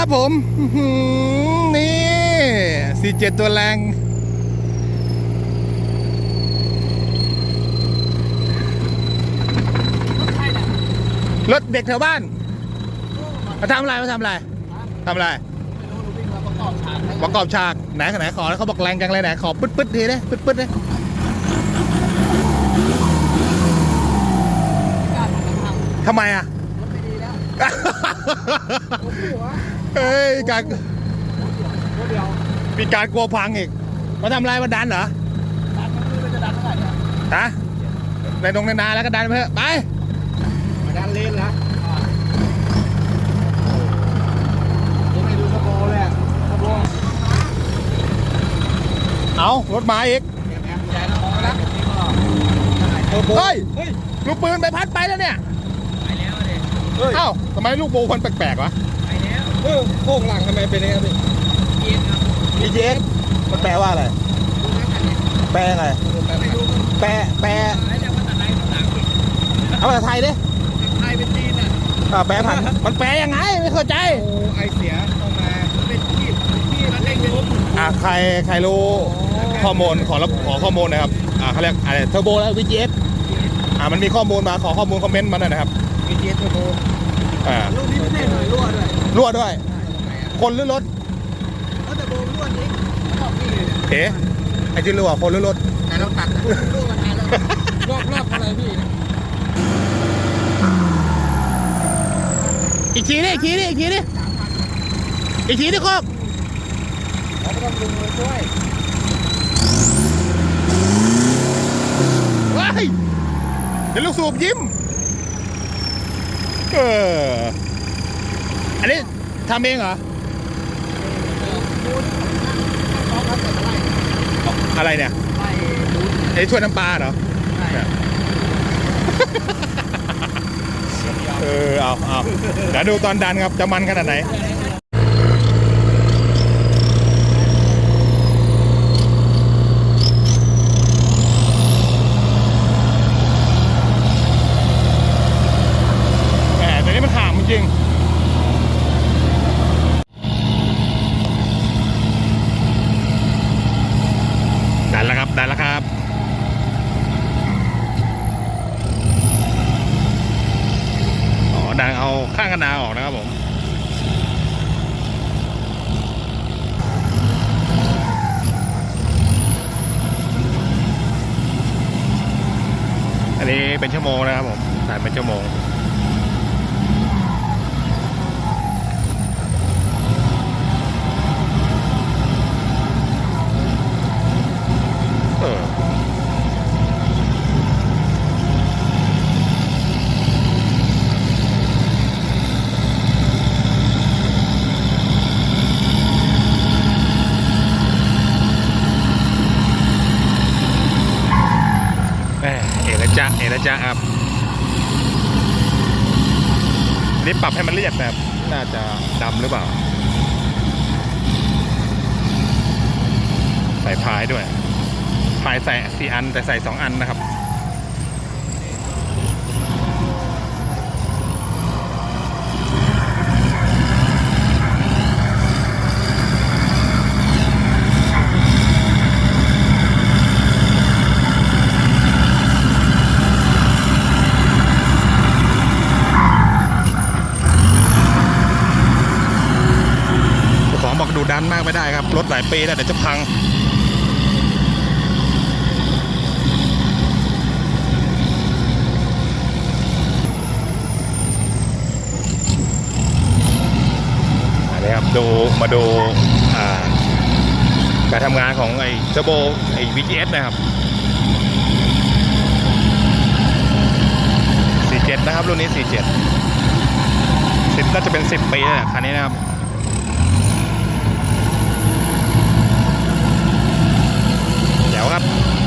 ครับผมอื้อหือนี่สี่เจ็ดตัวแรง รถเด็กแถวบ้านมาทำอะไรมาทำอะไรทำอะไรประกอบฉากไหนไหนขอแล้วเขาบอกแรงจังเลยไหนขอปึ๊ดปึ๊ดทีเลยปึ๊ดปึ๊ดเลยทำไมอะ เฮ้ยการมีการกลัวพังอีกมาทำอะไรมาดันเหรอฮะในตรงในนาแล้วก็ดันไปเถอะไปด้านเลนละยังไม่ดูสโบเลยอะสโบเอารถมาอีกแอมแอมใหญ่นะออกแล้วเทอร์โบเฮ้ยเฮ้ยลูกปืนไปพัดไปแล้วเนี่ยไปแล้วดิ เฮ้ยเอ้าทำไมลูกโบมันแปลกๆวะไปแล้วเออโค้งหลังทำไมเป็นอย่างนี้พี่เอ็นครับ PGX มันแปลว่าอะไรแปลไง ไม่รู้แปล แปลไม่ได้ภาษาไทยภาษาอังกฤษเอาภาษาไทยดิไทยเป็นจีนอะอ่าแปลผัน มันแปลยังไง ไม่เข้าใจ โอ้ไอเสียออกมาเป็นที่ที่มันเล่นยุบอ่าใคร ใครรู้ข้อมูล ขอรับขอข้อมูลหนะครับ อ่าเขาเรียกอะไรเทอร์โบแล้ว VGX อ่ามันมีข้อมูลมา ขอข้อมูลคอมเมนต์มาหน่อยนะครับ มีเจเทอร์โบอ่าลูกนี้ไม่ได้หน่อยรั่วด้วยรั่วด้วย คนหรือรถเขาแต่โบรั่วจริงชอบพี่เลยเนี่ยเอ๋ไอ้ที่รั่วคนหรือรถแต่เราตัดรั่วมานานแล้วรอบรอบอะไรพี่เนี่ยอีกทีดิอีกทีดิอีกทีดิอีกทีดิโคกเราก็ต้องดึงมือช่วยว้ายเดี๋ยวลูกสูบยิ้ม เอออันนี้ทำเองเหรออะไรเนี่ยไอ้ถ้วยน้ำปลาเหรอเออ เอาเอาเดี๋ยวดูตอนดันครับ จะมันขนาดไหนแหมตัวนี้มันห่างจริง ดันแล้วครับ ดันแล้วครับ อ๋อ ดังเอาข้างกันนาออกนะครับผมอันนี้เป็นชั่วโมงนะครับผมถ่ายเป็นชั่วโมง เออ แหม จะจ้าเอละจ้าครับนี่ปรับให้มันเรียบแบบน่าจะดำหรือเปล่า ใส่พายด้วยพายใส่สี่อันแต่ใส่สองอันนะครับ บอกดูดันมากไม่ได้ครับ รถหลายปีแล้วเดี๋ยวจะพังอันนี้ครับดูมาดูการทำงานของไอ้เทอร์โบไอ้ VGS นะครับ 47 นะครับ รุ่นนี้ 47 10น่าจะเป็น 10 ปีแล้วแหละคันนี้นะครับ เดี๋ยว ครับ